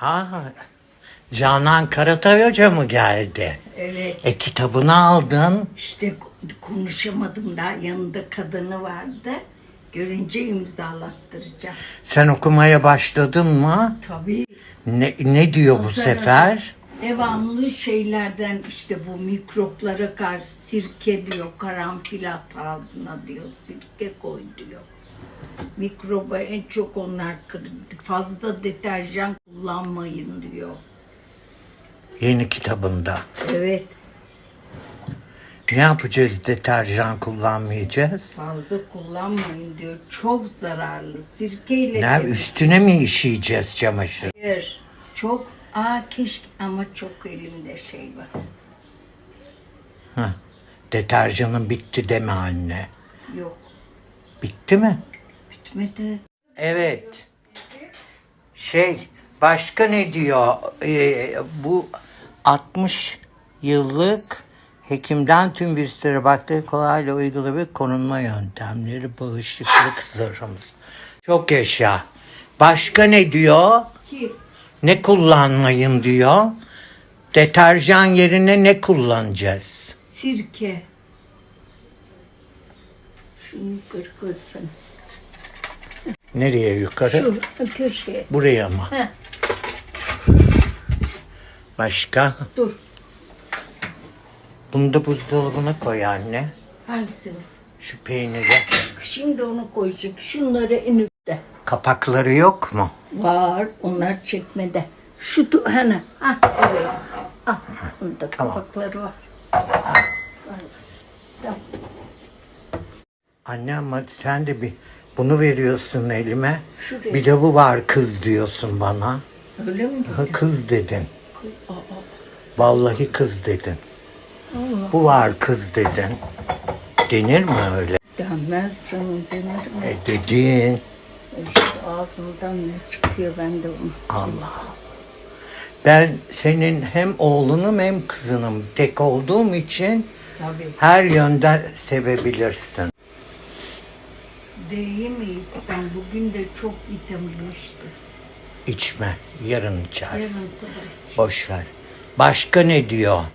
Aa, Canan Karatay Hoca mı geldi? Evet. E kitabını aldın. İşte konuşamadım daha yanında kadını vardı. Görünce imzalattıracağım. Sen okumaya başladın mı? Tabii. Ne, ne diyor bu Pazara- sefer? Devamlı şeylerden işte bu mikroplara karşı sirke diyor, karanfil at ağzına diyor, sirke koy diyor. Mikroba en çok onlar kırdı. Fazla deterjan kullanmayın diyor. Yeni kitabında. Evet, Ne yapacağız deterjan kullanmayacağız? fazla kullanmayın diyor. Çok zararlı. Sirkeyle Ne, üstüne mi işeyeceğiz çamaşır? Hayır. Çok aa keşke ama çok elimde şey var. Heh. Deterjanın bitti deme anne. Yok. Bitti mi? Bitmedi. Evet. Şey, başka ne diyor? Ee, bu 60 yıllık hekimden tüm virüslere bakteri kolayla uygula ve korunma yöntemleri bağışıklık zırhımız. Çok yaşa. Başka ne diyor? Ki Ne kullanmayın diyor? Deterjan yerine ne kullanacağız? sirke. Şunu koysana. Nereye yukarı? Şu köşeye. Buraya mı? Heh, Başka? dur. Bunu da buzdolabına koy anne. Hangisini? Şu peyniri. Şimdi onu koyacak. Şunları en üstte. Kapakları yok mu? Var. Onlar çekmede. Şu tu- hani. Ah evet. Ah. Bunda Tamam. kapakları var. Var. Tamam. Anne ama sen de bir bunu veriyorsun elime. Şuraya. Bir de bu var kız diyorsun bana. Öyle mi? Ha, kız dedin. Vallahi kız dedin. Allah. Bu var kız dedin. Denir mi öyle? Denmez canım denir mi? E dedin. İşte ağzımdan ne çıkıyor ben de onu. Allah. Ben senin hem oğlunum hem kızınım. Tek olduğum için Tabii. her yönden sevebilirsin. D'yi mi içsem? Bugün de çok vitaminmişti. İçme. Yarın içersin. Yarın sabah. Boş ver. Başka ne diyor?